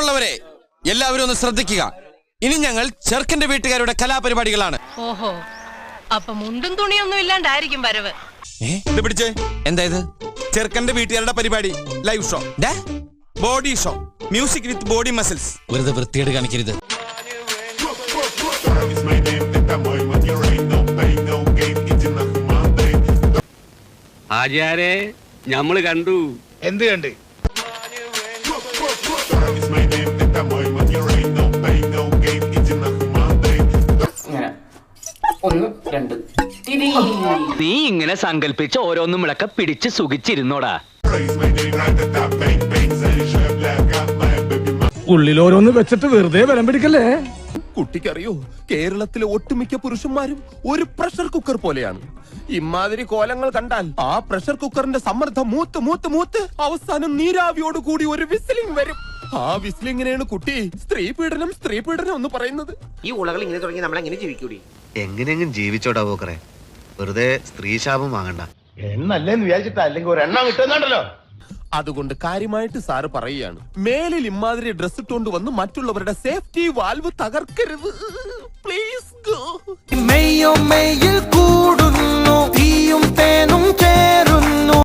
പ്രിയമുള്ളവരെ എല്ലാവരും ഒന്ന് ശ്രദ്ധിക്കുക. ഇനി ഞങ്ങൾ ചെറുക്കന്റെ വീട്ടുകാരുടെ കലാപരിപാടികളാണ്. ഓഹോ അപ്പൊ മുണ്ടും തുണിയൊന്നും ഇല്ലാണ്ടായിരിക്കും വരവ്? ഇത് പിടിച്ചേ? എന്താ ഇത്? ചെറുക്കന്റെ വീട്ടുകാരുടെ പരിപാടി live show body show music with body muscles വെറുതെ വൃത്തിയേട് കാണിക്കരുത്. ആചാരെ ഞമ്മൾ കണ്ടു. എന്ത് കണ്ട്? ഒന്ന് രണ്ട്. നീ ഇങ്ങനെ സങ്കല്പിച്ച് ഓരോന്നും വിളക്ക പിടിച്ച് സുഖിച്ചിരുന്നോടാ. ഉള്ളിൽ ഓരോന്ന് വെച്ചിട്ട് വെറുതെ വരം പിടിക്കല്ലേ? കുട്ടിക്കറിയോ? കേരളത്തിലെ ഒട്ടുമിക്ക പുരുഷന്മാരും ഒരു പ്രഷർ കുക്കർ പോലെയാണ്. ഇമാതിരി കോലങ്ങൾ കണ്ടാൽ ആ പ്രഷർ കുക്കറിന്റെ സമ്മർദ്ദം മൂത്ത് മൂത്ത് മൂത്ത് അവസാനം നീരാവിയോട് കൂടി ഒരു വിസിലിംഗ് വരും. ആ വിസിലിങ്ങിനെയാണ് കുട്ടി. സ്ത്രീ പീഡനം സ്ത്രീ പീഡനം എന്ന് പറയുന്നത്. ഈ ഉളകൾ ഇങ്ങനെ തുടങ്ങി നമ്മൾ എങ്ങനെ ജീവിക്കൂടി? എങ്ങനെയെങ്കിലും ജീവിച്ചോടാ പോക്കറെ. വെറുതെ സ്ത്രീ ശാപം വാങ്ങണ്ട. എണ്ണല്ലേന്ന് വിചാരിച്ചിട്ട് അല്ലെങ്കിൽ ഒരെണ്ണം കിട്ടുന്നുണ്ടല്ലോ. അതുകൊണ്ട് കാര്യമായിട്ട് സാറ് പറയുകയാണ്. മേലിൽ ഇമ്മാതിരി ഡ്രസ് ഇട്ടുകൊണ്ട് വന്ന് മറ്റുള്ളവരുടെ സേഫ്റ്റി വാൽവ് തകർക്കരുത്. പ്ലീസ് ഗോ മെയ്യോ മെയ്യിൽ കൂ